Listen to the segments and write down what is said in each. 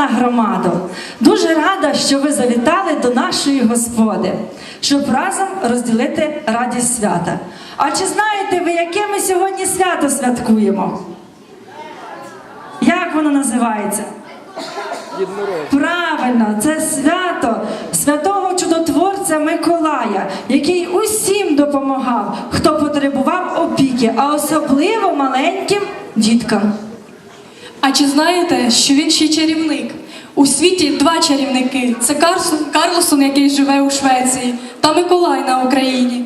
шановна громадо, дуже рада, що ви завітали до нашої господи, щоб разом розділити радість свята. А чи знаєте ви, яке ми сьогодні свято святкуємо? Як воно називається? Правильно, це свято святого чудотворця Миколая, який усім допомагав, хто потребував опіки, а особливо маленьким діткам. А чи знаєте, що він ще чарівник? У світі два чарівники: це Карсон, Карлсон, який живе у Швеції, та Миколай на Україні.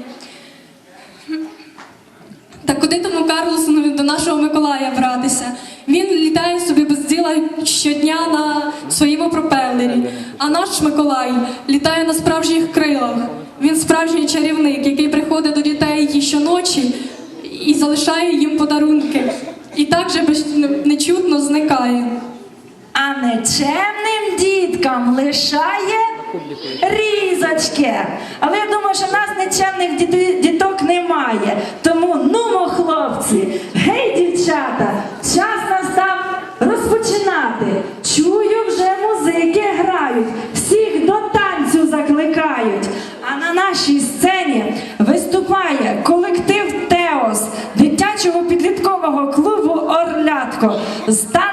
Та куди тому Карлсонові до нашого Миколая братися? Він літає собі без діла щодня на своєму пропелері. А наш Миколай літає на справжніх крилах. Він справжній чарівник, який приходить до дітей щоночі і залишає їм подарунки. І так же нечутно зникає. А нечемним діткам лишає різочки. Але я думаю, що в нас нечемних діток немає. Тому нумо, хлопці, гей, дівчата, час настав розпочинати. Чую, вже музики грають, всіх до танцю закликають. А на нашій сцені виступає колектив Теос дитячого підліткового клубу Está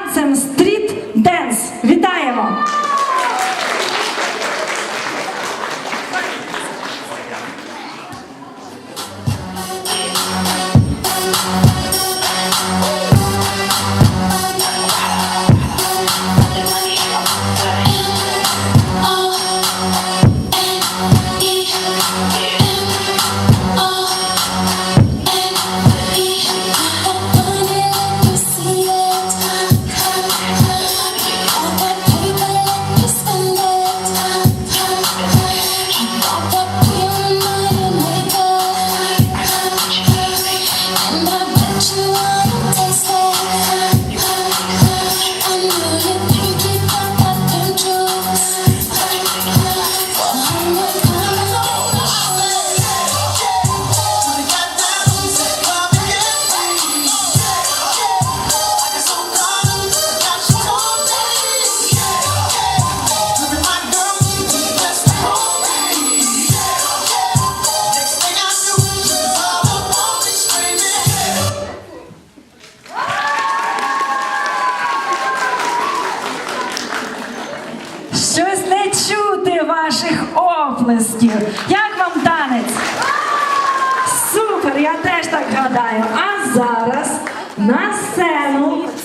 nunca.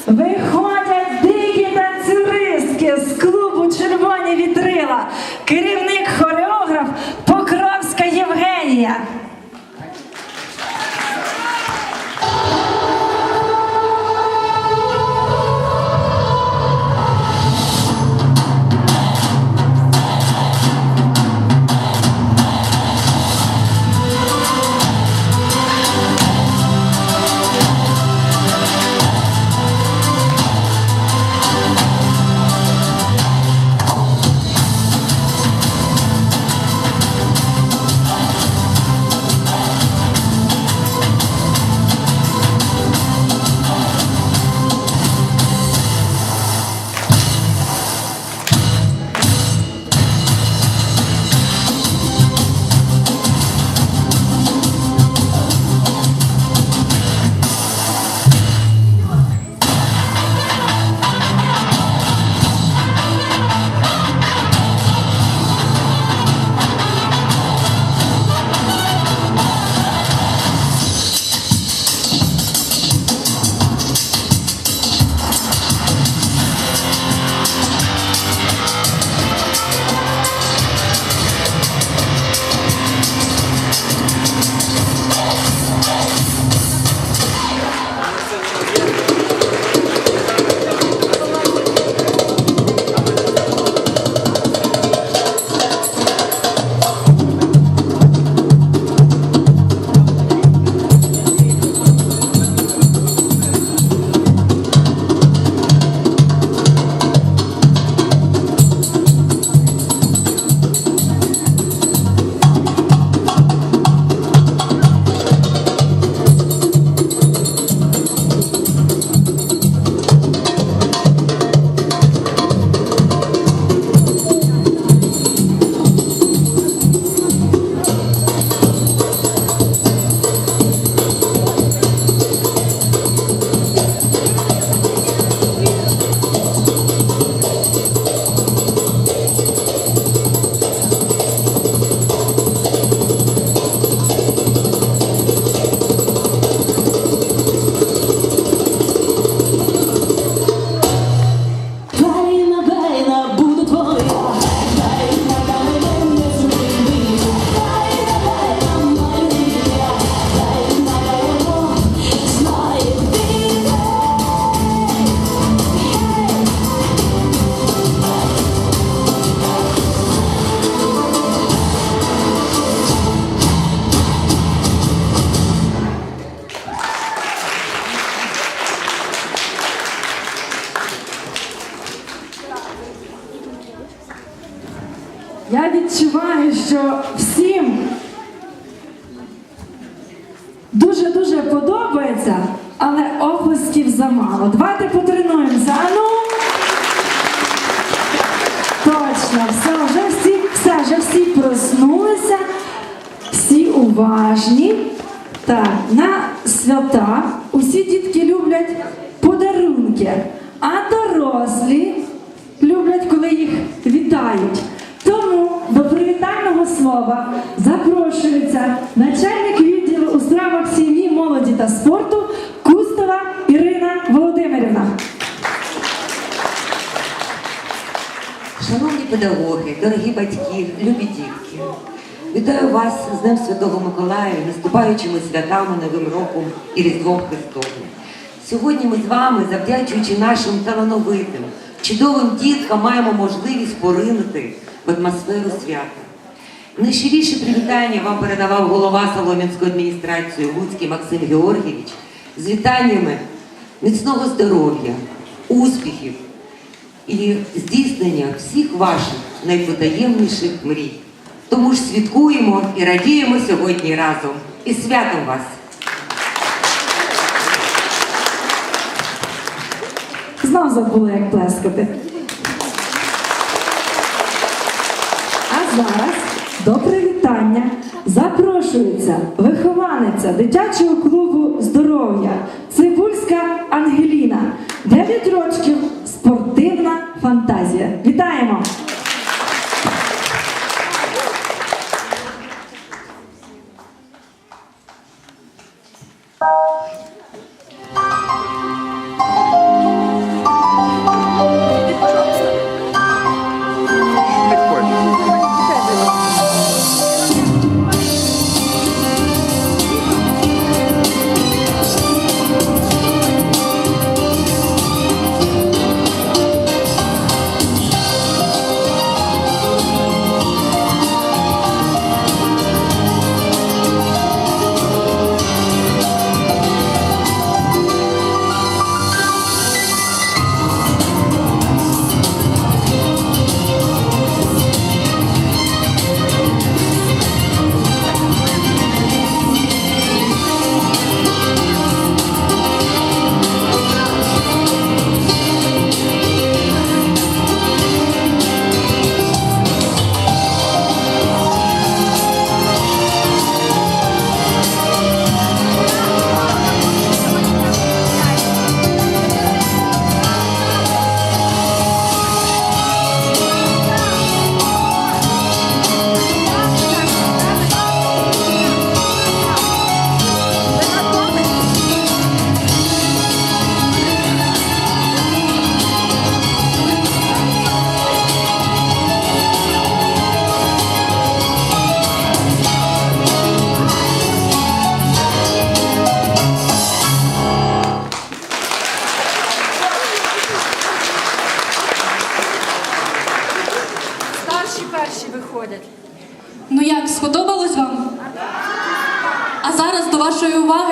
Я відчуваю, що всім дуже-дуже подобається, але оплесків замало. Давайте потренуємося. Ану! Точно, все, вже всі, все, вже всі проснулися, всі уважні. Так, на свята усі дітки люблять подарунки, а дорослі люблять, коли їх вітають. Слова запрошується начальник відділу у справах сім'ї, молоді та спорту Кустова Ірина Володимирівна. Шановні педагоги, дорогі батьки, любі дітки, вітаю вас з Днем Святого Миколая, наступаючими святами Новим роком і Різдвом Христовим. Сьогодні ми з вами, завдячуючи нашим талановитим, чудовим діткам, маємо можливість поринути в атмосферу свята. Найщиріше привітання вам передавав голова Солом'янської адміністрації Луцький Максим Георгійович з вітаннями міцного здоров'я, успіхів і здійснення всіх ваших найпотаємніших мрій. Тому ж святкуємо і радіємо сьогодні разом. І святом вас! Знов забула, як плескати. А зараз до привітання запрошується вихованиця дитячого клубу здоров'я Цибульська Ангеліна. 9 років спортивна фантазія. Вітаємо!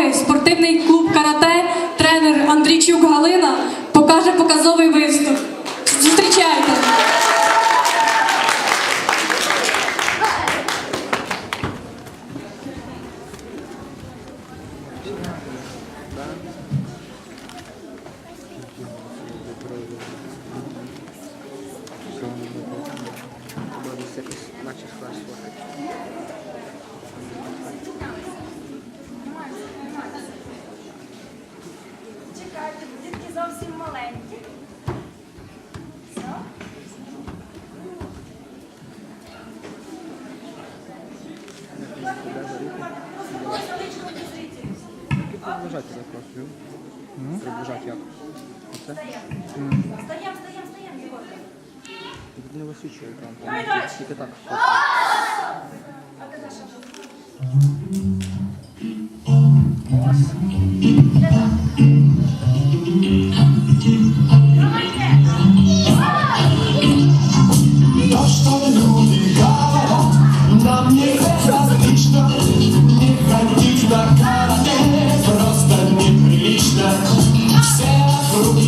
Вашої спортивний клуб карате, тренер Андрійчук Галина покаже показовий виступ. Запрошую. Приближати як? Оце? Єгор. Тут не висвічує екран. там Тільки так. To,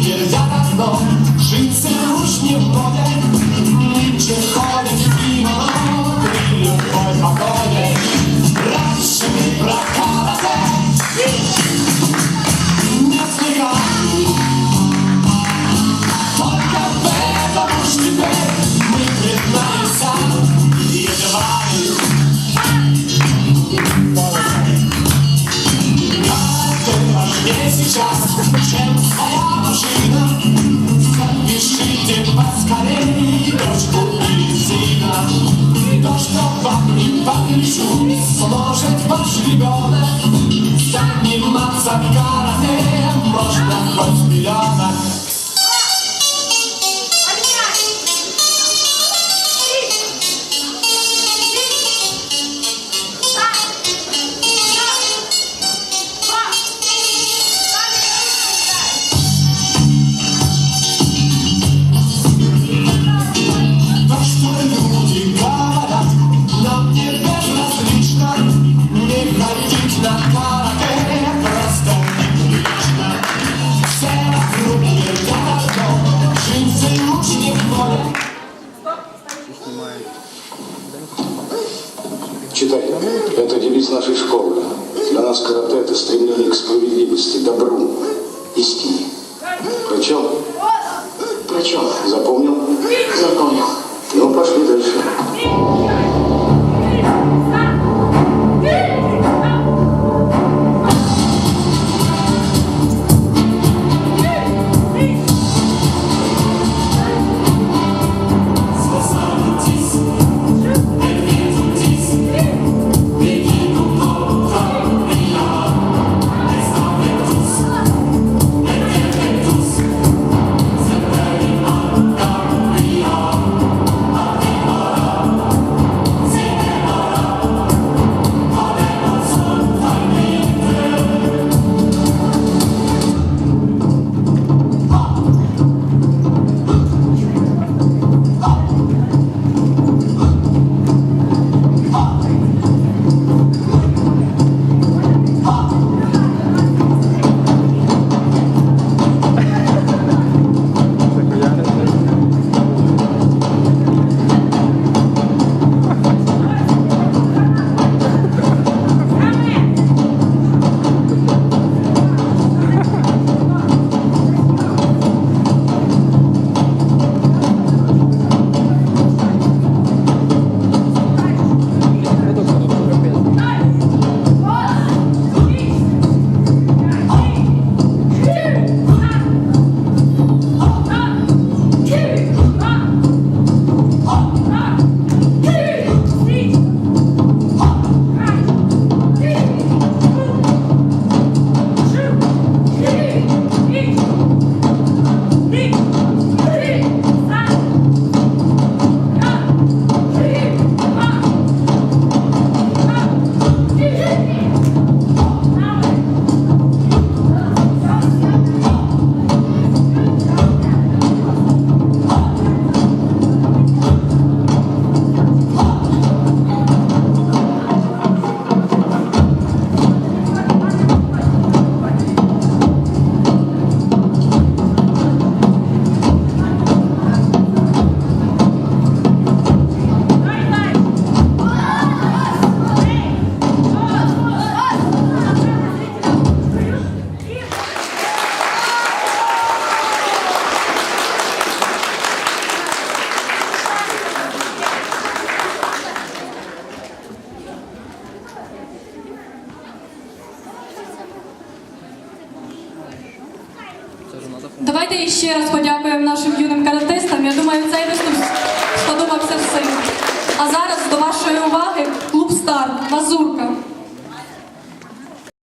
нельзя так уж не вновь, Чем ходит мимо любой погоде. Раньше прохода не слегка, Только в этом уж теперь мы признаемся едва ли. сейчас, чем стоял. starymi troszkę inzyna Doszko papli, papli szum, co może twarz wygląda Zanim ma zakara справедливости, добру, истине. Прочел? Прочел. Запомнил? Запомнил.